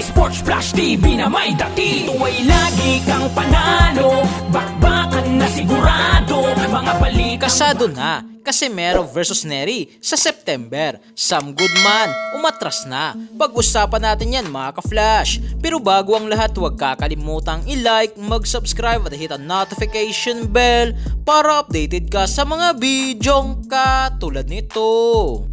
Sports Flash TV na may dati Ito lagi kang panalo Bakbakan na sigurado Mga balita Kasado na, Casimero versus Neri sa September. Sam Goodman, umatras na. Pag-usapan natin yan mga ka-flash. Pero bago ang lahat, huwag kakalimutang i-like, mag-subscribe at hit ang notification bell para updated ka sa mga bidyong katulad nito.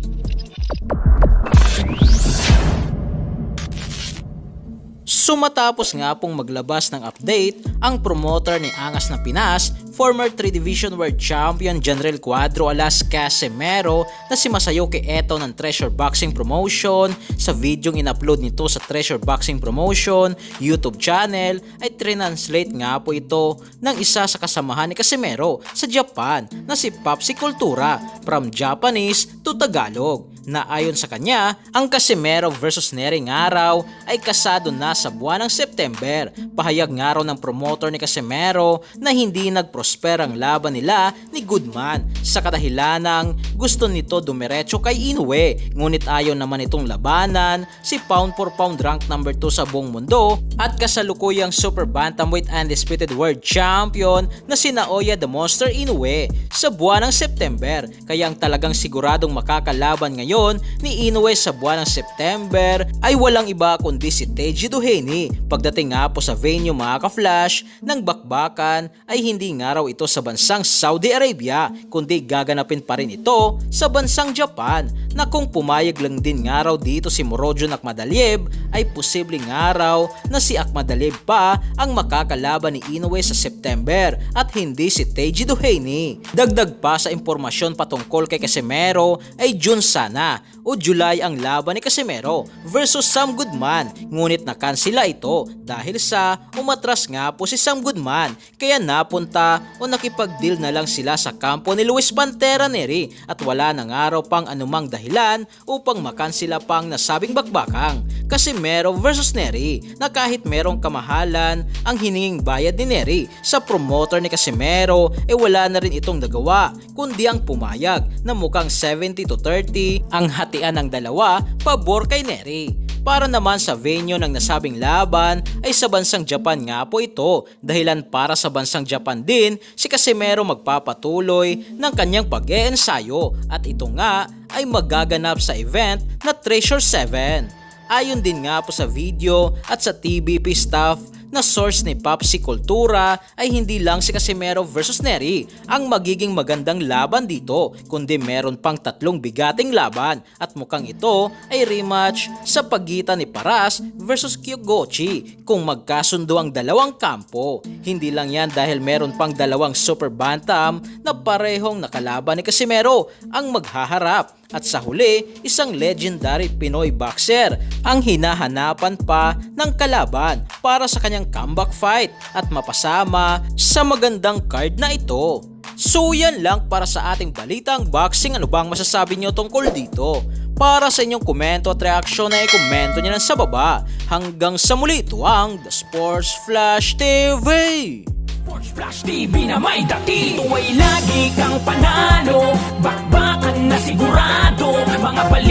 Sumatapos nga pong maglabas ng update ang promoter ni Angas na Pinas, former 3 Division World Champion General Cuadro alas Casemiro na si Masayoki Eto ng Treasure Boxing Promotion. Sa videong in-upload nito sa Treasure Boxing Promotion YouTube channel ay translate nga po ito ng isa sa kasamahan ni Casemiro sa Japan na si Papsi Kultura from Japanese to Tagalog na ayon sa kanya, ang Casimero versus Nering araw ay kasado na sa buwan ng September. Pahayag nga raw ng promoter ni Casimero na hindi nagprosper ang laban nila ni Goodman sa kadahilanang gusto nito dumiretso kay Inoue. Ngunit ayaw naman itong labanan si pound for pound rank number 2 sa buong mundo at kasalukuyang super bantamweight undisputed world champion na si Naoya the Monster Inoue sa buwan ng September. Kaya ang talagang siguradong makakalaban ngayon ni Inoue sa buwan ng September ay walang iba kundi si Teji Duheni. Pagdating nga po sa venue mga ka-flash ng bakbakan ay hindi nga raw ito sa bansang Saudi Arabia kundi gaganapin pa rin ito sa bansang Japan na kung pumayag lang din nga raw dito si Morojon Akmadaliev ay posibleng nga raw na si Akmadaliev pa ang makakalaban ni Inoue sa September at hindi si Teji Duheni. Dagdag pa sa impormasyon patungkol kay Casemiro ay June sana o July ang laban ni Casemiro versus Sam Goodman. Ngunit nakansila ito dahil sa umatras nga po si Sam Goodman. Kaya napunta o nakipag-deal na lang sila sa kampo ni Luis Pantera Neri at wala nang araw pang anumang dahilan upang makansila pang nasabing bakbakang Casimero versus Neri na kahit merong kamahalan ang hininging bayad ni Neri sa promoter ni Casimero eh wala na rin itong nagawa kundi ang pumayag na mukhang 70 to 30 ang hatian ng dalawa pabor kay Neri. Para naman sa venue ng nasabing laban ay sa bansang Japan nga po ito dahilan para sa bansang Japan din si Casimero magpapatuloy ng kanyang pag-eensayo at ito nga ay magaganap sa event na Treasure 7. Ayon din nga po sa video at sa TBP staff na source ni Papsi Kultura ay hindi lang si Casimero versus Neri ang magiging magandang laban dito kundi meron pang tatlong bigating laban at mukhang ito ay rematch sa pagitan ni Paras versus Kyogochi kung magkasundo ang dalawang kampo. Hindi lang yan dahil meron pang dalawang super bantam na parehong nakalaban ni Casimero ang maghaharap at sa huli, isang legendary Pinoy boxer ang hinahanapan pa ng kalaban para sa kanyang comeback fight at mapasama sa magandang card na ito. So yan lang para sa ating balitang boxing. Ano bang masasabi nyo tungkol dito? Para sa inyong komento at reaksyon ay komento nyo lang sa baba. Hanggang sa muli ito ang The Sports Flash TV. Sports Flash TV na may dati Ito ay lagi kang panalo Mga